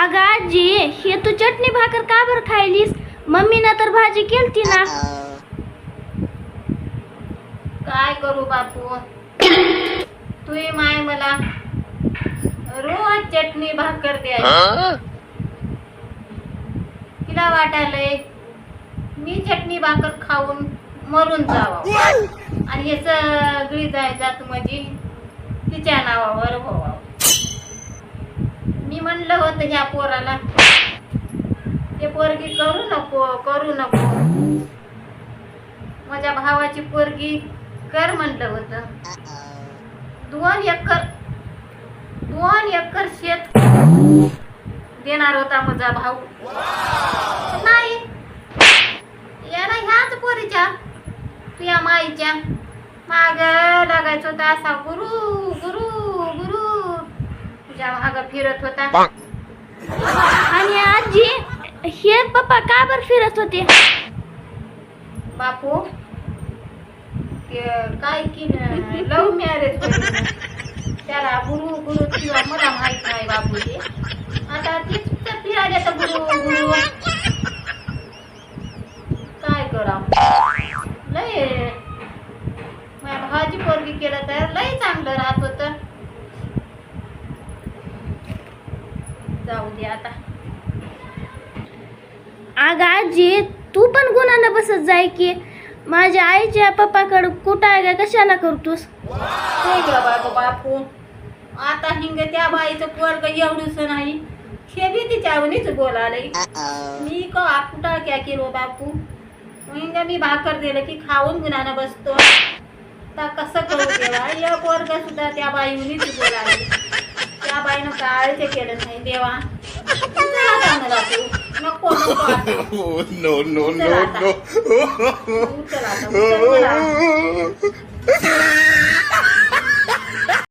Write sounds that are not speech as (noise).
अगं आजी हे तू चटणी भाकर का बरं खायलीस? मम्मीनं तर भाजी केलती ना. काय करू बापू? तू माय मला रोज चटणी भाकर द्याय तिला वाटायलंय मी चटणी भाकर खाऊन मरून जावं. आणि हे सगळी जाय जात म्हणजे तिच्या नावावर मी म्हणलं होतं ह्या पोराला. ते पोरगी करू नको करू नको. माझ्या भावाची पोरगी कर म्हणलं होतं. दोन एकर दोन एकर शेत देणार होता माझा भाऊ. नाही. याला ह्याच पोरीच्या तुझ्या माईच्या माग लागायचं होता असा गुरु गुरु गुरु. माग फिरत होता? आणि आजी हे पप्पा का बरं फिरत होते? बापू ते काय की लव्ह मॅरेज त्याला गुरु गुरु किंवा मला माहीत नाही बापू ते आता तीच तर फिरायला तर गुरु गुरु काय करा? लय माझ्या भाजी पोरगी केलं तर लय चांगलं राहत होत. दे आता. अगं आजी तू पण गुणानं बसत जाय की. माझ्या आईच्या पप्पाकडं कुठं आहे का कशाला करतोस? हे बाबा बापू? आता हिंग त्या बाईचं पोरग एवढूस नाही. हे बी तिच्यावनीच बोलालय. मी का कुठं क्या केलो बापू? हिंग मी भाकर दिलं की खाऊन गुणानं बसतो. तर कसं करू देवा? या पोरग सुद्धा त्या बाईवनीच बोलाले त्या बाईनं काळचे केलं नाही देवा? Talaga na natin. Naku, naku. Oh, no, no, no, no. Talata. Talata. (laughs)